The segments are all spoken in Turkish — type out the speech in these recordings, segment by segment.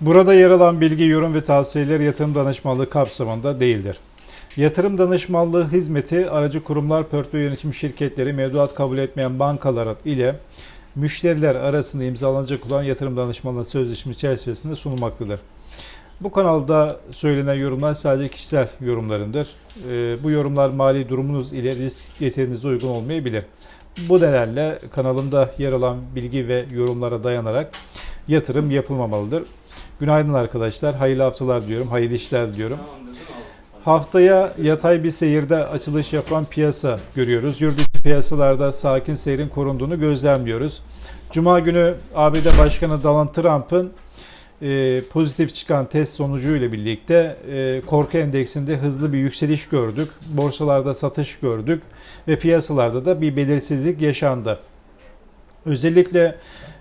Burada yer alan bilgi, yorum ve tavsiyeler yatırım danışmanlığı kapsamında değildir. Yatırım danışmanlığı hizmeti aracı kurumlar, portföy yönetim şirketleri, mevduat kabul etmeyen bankalar ile müşteriler arasında imzalanacak olan yatırım danışmanlığı sözleşmesi çerçevesinde sunulmaktadır. Bu kanalda söylenen yorumlar sadece kişisel yorumlarındır. Ee, Bu yorumlar mali durumunuz ile risk getirinize uygun olmayabilir. Bu nedenle kanalımda yer alan bilgi ve yorumlara dayanarak yatırım yapılmamalıdır. Günaydın arkadaşlar. Hayırlı haftalar diyorum. Hayırlı işler diyorum. Haftaya yatay bir seyirde açılış yapan piyasa görüyoruz. Yurt dışı piyasalarda sakin seyrin korunduğunu gözlemliyoruz. Cuma günü ABD Başkanı Donald Trump'ın e, pozitif çıkan test sonucu ile birlikte e, korku endeksinde hızlı bir yükseliş gördük. Borsalarda satış gördük ve piyasalarda da bir belirsizlik yaşandı. Özellikle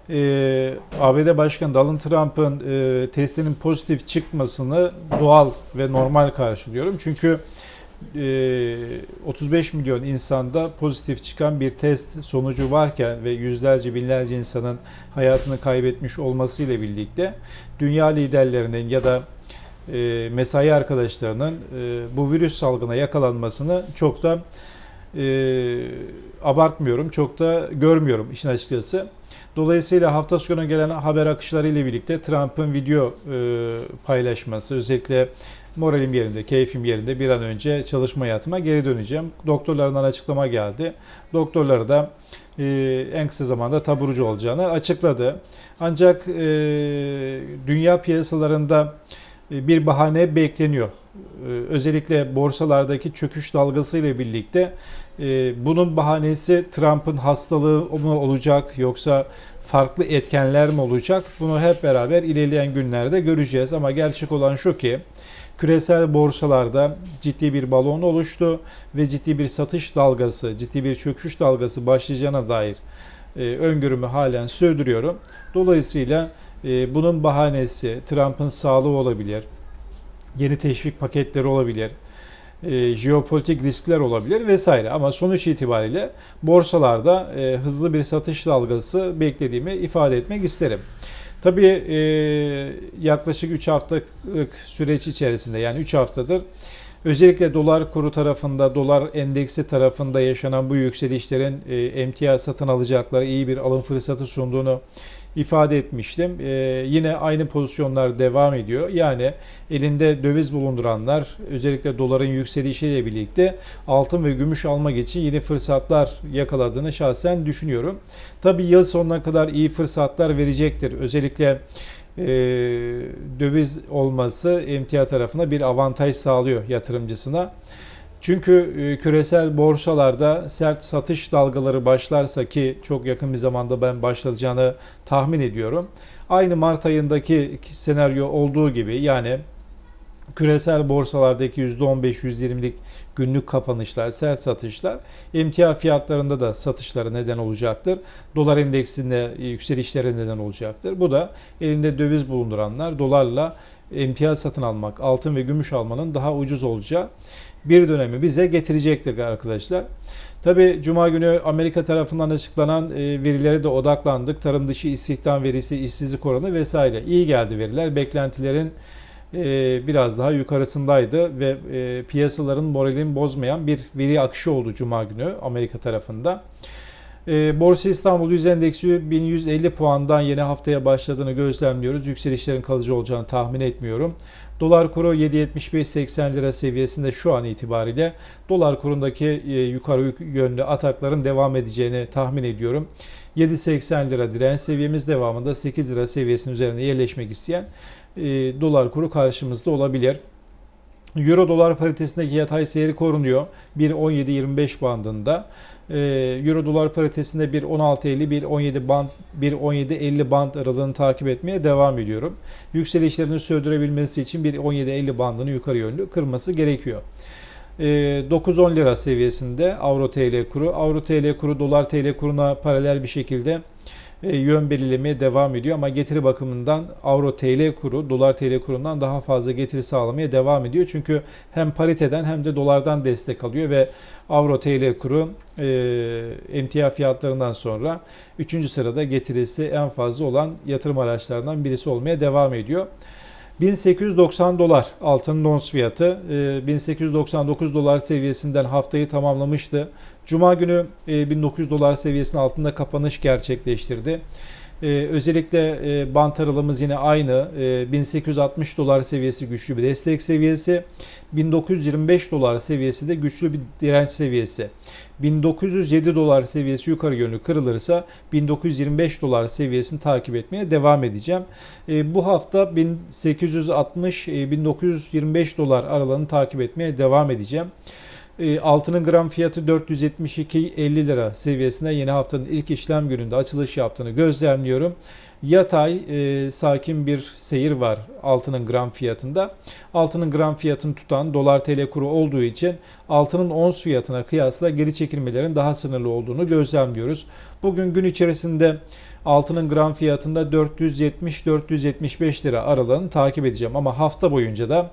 e, ABD Başkanı Donald Trump'ın e, testinin pozitif çıkmasını doğal ve normal karşılıyorum. Çünkü e, 35 milyon insanda pozitif çıkan bir test sonucu varken ve yüzlerce binlerce insanın hayatını kaybetmiş olmasıyla birlikte dünya liderlerinin ya da e, mesai arkadaşlarının e, bu virüs salgına yakalanmasını çok da e, abartmıyorum, çok da görmüyorum işin açıkçası. Dolayısıyla hafta sonu gelen haber akışları ile birlikte Trump'ın video e, paylaşması, özellikle moralim yerinde, keyfim yerinde bir an önce çalışma hayatıma geri döneceğim. Doktorlardan açıklama geldi. Doktorları da e, en kısa zamanda taburcu olacağını açıkladı. Ancak e, dünya piyasalarında e, bir bahane bekleniyor. E, özellikle borsalardaki çöküş dalgası ile birlikte e, bunun bahanesi Trump'ın hastalığı mı olacak yoksa farklı etkenler mi olacak? Bunu hep beraber ilerleyen günlerde göreceğiz ama gerçek olan şu ki küresel borsalarda ciddi bir balon oluştu ve ciddi bir satış dalgası, ciddi bir çöküş dalgası başlayacağına dair e, öngörümü halen sürdürüyorum. Dolayısıyla e, bunun bahanesi Trump'ın sağlığı olabilir, yeni teşvik paketleri olabilir, e, jeopolitik riskler olabilir vesaire. Ama sonuç itibariyle borsalarda e, hızlı bir satış dalgası beklediğimi ifade etmek isterim. Tabii e, yaklaşık 3 haftalık süreç içerisinde yani 3 haftadır özellikle dolar kuru tarafında, dolar endeksi tarafında yaşanan bu yükselişlerin e, emtia satın alacakları iyi bir alım fırsatı sunduğunu ifade etmiştim. Ee, yine aynı pozisyonlar devam ediyor. Yani elinde döviz bulunduranlar özellikle doların yükselişiyle birlikte altın ve gümüş almak için yeni fırsatlar yakaladığını şahsen düşünüyorum. Tabi yıl sonuna kadar iyi fırsatlar verecektir. Özellikle e, döviz olması emtia tarafına bir avantaj sağlıyor yatırımcısına. Çünkü e, küresel borsalarda sert satış dalgaları başlarsa ki çok yakın bir zamanda ben başlayacağını tahmin ediyorum. Aynı Mart ayındaki senaryo olduğu gibi yani küresel borsalardaki %15-%20'lik günlük kapanışlar, sert satışlar emtia fiyatlarında da satışlara neden olacaktır. Dolar endeksinde yükselişlere neden olacaktır. Bu da elinde döviz bulunduranlar dolarla emtia satın almak, altın ve gümüş almanın daha ucuz olacağı bir dönemi bize getirecektir arkadaşlar. Tabi Cuma günü Amerika tarafından açıklanan e, verilere de odaklandık. Tarım dışı istihdam verisi, işsizlik oranı vesaire. İyi geldi veriler. Beklentilerin e, biraz daha yukarısındaydı ve e, piyasaların moralini bozmayan bir veri akışı oldu Cuma günü Amerika tarafında. Borsa İstanbul Yüz Endeksi 1150 puandan yeni haftaya başladığını gözlemliyoruz. Yükselişlerin kalıcı olacağını tahmin etmiyorum. Dolar kuru 7.75-80 lira seviyesinde şu an itibariyle dolar kurundaki yukarı yönlü atakların devam edeceğini tahmin ediyorum. 7.80 lira direnç seviyemiz devamında 8 lira seviyesinin üzerine yerleşmek isteyen dolar kuru karşımızda olabilir. Euro dolar paritesindeki yatay seyri korunuyor. 1.17-25 bandında. Ee, Euro dolar paritesinde 1.16.50, 1.17 band, 1.17.50 band aralığını takip etmeye devam ediyorum. Yükselişlerini sürdürebilmesi için 1.17.50 bandını yukarı yönlü kırması gerekiyor. 9-10 ee, lira seviyesinde Avro TL kuru. Avro TL kuru dolar TL kuruna paralel bir şekilde yön belirlemeye devam ediyor ama getiri bakımından Avro TL kuru dolar TL kurundan daha fazla getiri sağlamaya devam ediyor. Çünkü hem pariteden hem de dolardan destek alıyor ve Avro TL kuru e, emtia fiyatlarından sonra 3. sırada getirisi en fazla olan yatırım araçlarından birisi olmaya devam ediyor. 1890 dolar altının ons fiyatı. E, 1899 dolar seviyesinden haftayı tamamlamıştı. Cuma günü e, 1900 dolar seviyesinin altında kapanış gerçekleştirdi. Ee, özellikle e, bant aralığımız yine aynı. Ee, 1860 dolar seviyesi güçlü bir destek seviyesi. 1925 dolar seviyesi de güçlü bir direnç seviyesi. 1907 dolar seviyesi yukarı yönlü kırılırsa 1925 dolar seviyesini takip etmeye devam edeceğim. Ee, bu hafta 1860-1925 dolar aralığını takip etmeye devam edeceğim. E, Altının gram fiyatı 472.50 lira seviyesinde yeni haftanın ilk işlem gününde açılış yaptığını gözlemliyorum. Yatay e, sakin bir seyir var altının gram fiyatında. Altının gram fiyatını tutan dolar tl kuru olduğu için altının ons fiyatına kıyasla geri çekilmelerin daha sınırlı olduğunu gözlemliyoruz. Bugün gün içerisinde altının gram fiyatında 470-475 lira aralığını takip edeceğim ama hafta boyunca da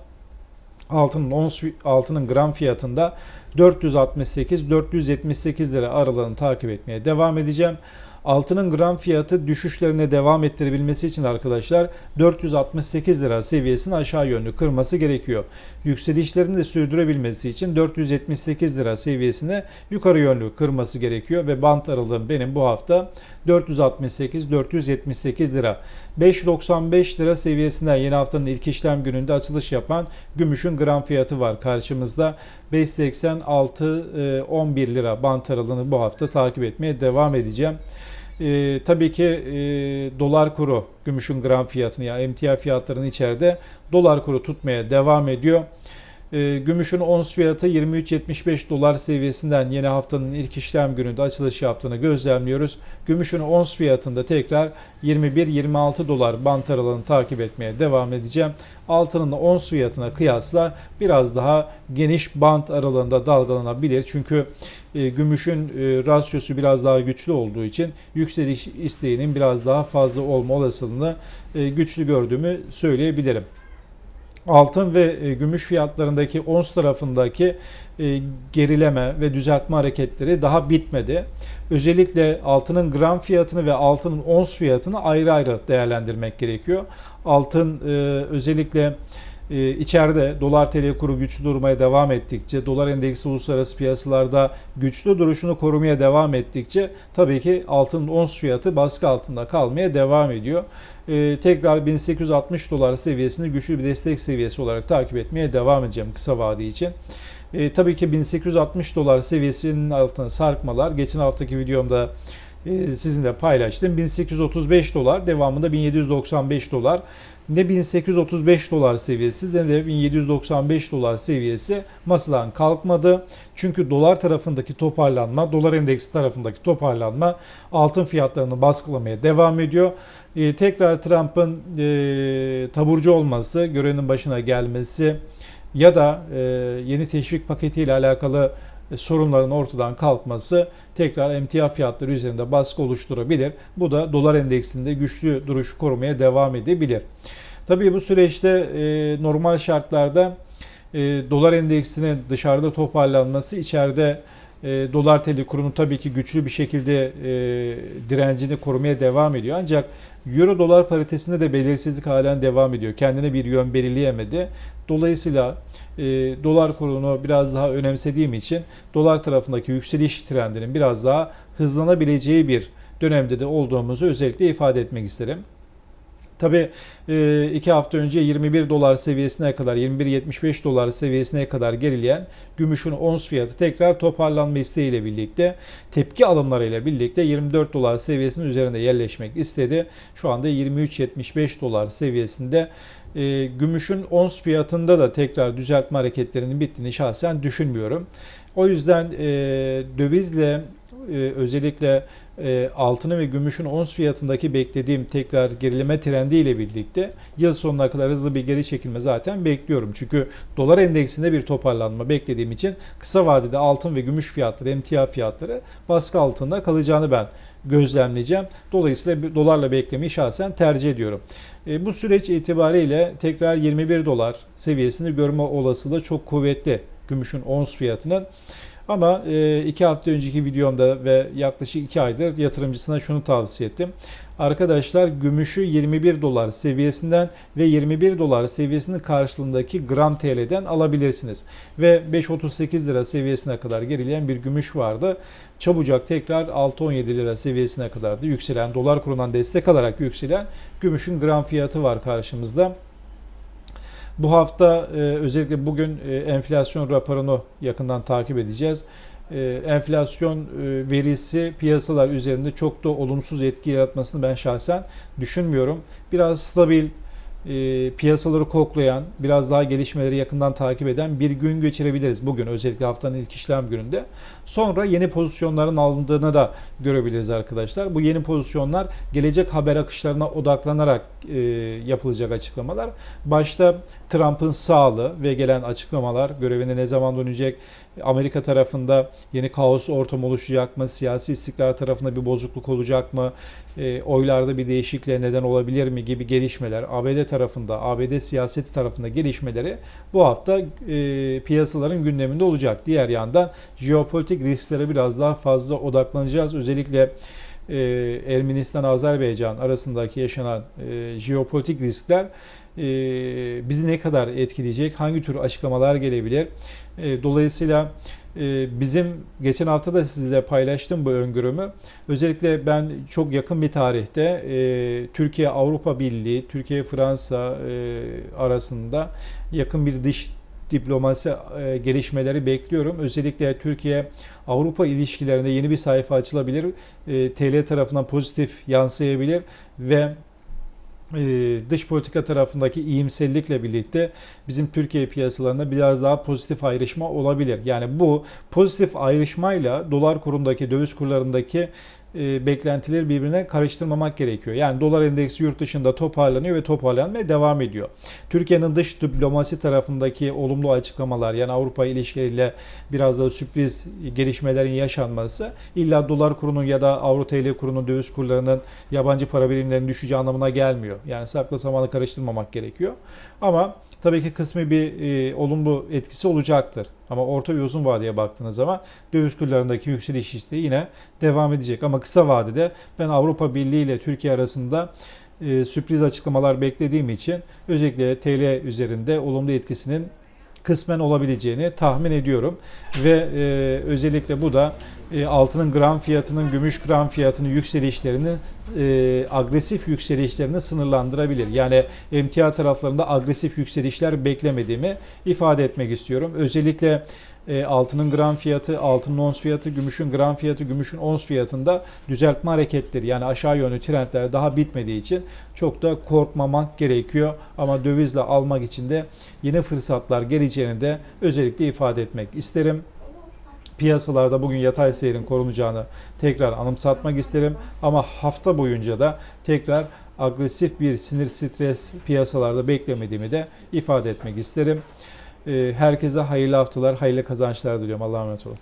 altının ons altının gram fiyatında 468-478 lira aralığını takip etmeye devam edeceğim. Altının gram fiyatı düşüşlerine devam ettirebilmesi için arkadaşlar 468 lira seviyesini aşağı yönlü kırması gerekiyor. Yükselişlerini de sürdürebilmesi için 478 lira seviyesine yukarı yönlü kırması gerekiyor ve bant aralığım benim bu hafta 468-478 lira. 5.95 lira seviyesinden yeni haftanın ilk işlem gününde açılış yapan gümüşün gram fiyatı var karşımızda. 5.86-11 lira bant aralığını bu hafta takip etmeye devam edeceğim. Ee, tabii ki e, dolar kuru gümüşün gram fiyatını yani emtia fiyatlarını içeride dolar kuru tutmaya devam ediyor. Ee, gümüşün ons fiyatı 23.75 dolar seviyesinden yeni haftanın ilk işlem gününde açılış yaptığını gözlemliyoruz. Gümüşün ons fiyatında tekrar 21-26 dolar bant aralığını takip etmeye devam edeceğim. Altının ons fiyatına kıyasla biraz daha geniş bant aralığında dalgalanabilir. Çünkü e, gümüşün e, rasyosu biraz daha güçlü olduğu için yükseliş isteğinin biraz daha fazla olma olasılığını e, güçlü gördüğümü söyleyebilirim altın ve e, gümüş fiyatlarındaki ons tarafındaki e, gerileme ve düzeltme hareketleri daha bitmedi. Özellikle altının gram fiyatını ve altının ons fiyatını ayrı ayrı değerlendirmek gerekiyor. Altın e, içeride dolar TL kuru güçlü durmaya devam ettikçe, dolar endeksi uluslararası piyasalarda güçlü duruşunu korumaya devam ettikçe tabii ki altının ons fiyatı baskı altında kalmaya devam ediyor e, tekrar 1860 dolar seviyesini güçlü bir destek seviyesi olarak takip etmeye devam edeceğim kısa vade için. E, tabii ki 1860 dolar seviyesinin altına sarkmalar geçen haftaki videomda e, sizinle paylaştım. 1835 dolar devamında 1795 dolar ne 1835 dolar seviyesi ne de 1795 dolar seviyesi masadan kalkmadı. Çünkü dolar tarafındaki toparlanma, dolar endeksi tarafındaki toparlanma altın fiyatlarını baskılamaya devam ediyor. Ee, tekrar Trump'ın e, taburcu olması, görenin başına gelmesi ya da e, yeni teşvik paketiyle alakalı sorunların ortadan kalkması tekrar emtia fiyatları üzerinde baskı oluşturabilir. Bu da dolar endeksinde güçlü duruş korumaya devam edebilir. Tabii bu süreçte e, normal şartlarda e, dolar endeksinin dışarıda toparlanması içeride e, dolar teli kurumu tabii ki güçlü bir şekilde e, direncini korumaya devam ediyor. Ancak euro dolar paritesinde de belirsizlik halen devam ediyor. Kendine bir yön belirleyemedi. Dolayısıyla e, dolar kurunu biraz daha önemsediğim için dolar tarafındaki yükseliş trendinin biraz daha hızlanabileceği bir dönemde de olduğumuzu özellikle ifade etmek isterim. Tabi e, iki hafta önce 21 dolar seviyesine kadar 21.75 dolar seviyesine kadar gerileyen gümüşün ons fiyatı tekrar toparlanma isteğiyle birlikte tepki alımlarıyla birlikte 24 dolar seviyesinin üzerinde yerleşmek istedi. Şu anda 23.75 dolar seviyesinde e, gümüşün ons fiyatında da tekrar düzeltme hareketlerinin bittiğini şahsen düşünmüyorum. O yüzden e, dövizle e, özellikle e, altının ve gümüşün ons fiyatındaki beklediğim tekrar gerileme trendi ile birlikte yıl sonuna kadar hızlı bir geri çekilme zaten bekliyorum. Çünkü dolar endeksinde bir toparlanma beklediğim için kısa vadede altın ve gümüş fiyatları, emtia fiyatları baskı altında kalacağını ben gözlemleyeceğim. Dolayısıyla dolarla beklemeyi şahsen tercih ediyorum. E, bu süreç itibariyle tekrar 21 dolar seviyesini görme olasılığı çok kuvvetli gümüşün ons fiyatının. Ama e, iki hafta önceki videomda ve yaklaşık iki aydır yatırımcısına şunu tavsiye ettim. Arkadaşlar gümüşü 21 dolar seviyesinden ve 21 dolar seviyesinin karşılığındaki gram TL'den alabilirsiniz. Ve 5.38 lira seviyesine kadar gerileyen bir gümüş vardı. Çabucak tekrar 6.17 lira seviyesine kadar da yükselen dolar kurundan destek alarak yükselen gümüşün gram fiyatı var karşımızda. Bu hafta e, özellikle bugün e, enflasyon raporunu yakından takip edeceğiz. E, enflasyon e, verisi piyasalar üzerinde çok da olumsuz etki yaratmasını ben şahsen düşünmüyorum. Biraz stabil e, piyasaları koklayan, biraz daha gelişmeleri yakından takip eden bir gün geçirebiliriz bugün özellikle haftanın ilk işlem gününde. Sonra yeni pozisyonların alındığını da görebiliriz arkadaşlar. Bu yeni pozisyonlar gelecek haber akışlarına odaklanarak e, yapılacak açıklamalar. Başta Trump'ın sağlığı ve gelen açıklamalar, görevine ne zaman dönecek, Amerika tarafında yeni kaos ortam oluşacak mı, siyasi istikrar tarafında bir bozukluk olacak mı, e, oylarda bir değişikliğe neden olabilir mi gibi gelişmeler, ABD tarafında, ABD siyaseti tarafında gelişmeleri bu hafta e, piyasaların gündeminde olacak. Diğer yandan jeopolitik risklere biraz daha fazla odaklanacağız. Özellikle e, Ermenistan-Azerbaycan arasındaki yaşanan e, jeopolitik riskler bizi ne kadar etkileyecek, hangi tür açıklamalar gelebilir. E, dolayısıyla e, bizim geçen hafta da sizinle paylaştım bu öngörümü. Özellikle ben çok yakın bir tarihte e, Türkiye-Avrupa Birliği, Türkiye-Fransa e, arasında yakın bir dış diplomasi gelişmeleri bekliyorum. Özellikle Türkiye-Avrupa ilişkilerinde yeni bir sayfa açılabilir. TL tarafından pozitif yansıyabilir ve dış politika tarafındaki iyimserlikle birlikte bizim Türkiye piyasalarında biraz daha pozitif ayrışma olabilir. Yani bu pozitif ayrışmayla dolar kurundaki, döviz kurlarındaki e, beklentileri birbirine karıştırmamak gerekiyor. Yani dolar endeksi yurt dışında toparlanıyor ve toparlanmaya devam ediyor. Türkiye'nin dış diplomasi tarafındaki olumlu açıklamalar yani Avrupa ilişkileriyle biraz da sürpriz gelişmelerin yaşanması illa dolar kurunun ya da Avro TL kurunun döviz kurlarının yabancı para birimlerinin düşeceği anlamına gelmiyor. Yani sakla samanı karıştırmamak gerekiyor. Ama tabii ki kısmi bir e, olumlu etkisi olacaktır. Ama orta ve uzun vadeye baktığınız zaman döviz kurlarındaki yükseliş isteği yine devam edecek. Ama kısa vadede ben Avrupa Birliği ile Türkiye arasında e, sürpriz açıklamalar beklediğim için özellikle TL üzerinde olumlu etkisinin kısmen olabileceğini tahmin ediyorum. Ve e, özellikle bu da e, altının gram fiyatının, gümüş gram fiyatının yükselişlerini, e, agresif yükselişlerini sınırlandırabilir. Yani emtia taraflarında agresif yükselişler beklemediğimi ifade etmek istiyorum. Özellikle e, altının gram fiyatı, altının ons fiyatı, gümüşün gram fiyatı, gümüşün ons fiyatında düzeltme hareketleri yani aşağı yönlü trendler daha bitmediği için çok da korkmamak gerekiyor. Ama dövizle almak için de yeni fırsatlar geleceğini de özellikle ifade etmek isterim piyasalarda bugün yatay seyrin korunacağını tekrar anımsatmak isterim. Ama hafta boyunca da tekrar agresif bir sinir stres piyasalarda beklemediğimi de ifade etmek isterim. Herkese hayırlı haftalar, hayırlı kazançlar diliyorum. Allah'a emanet olun.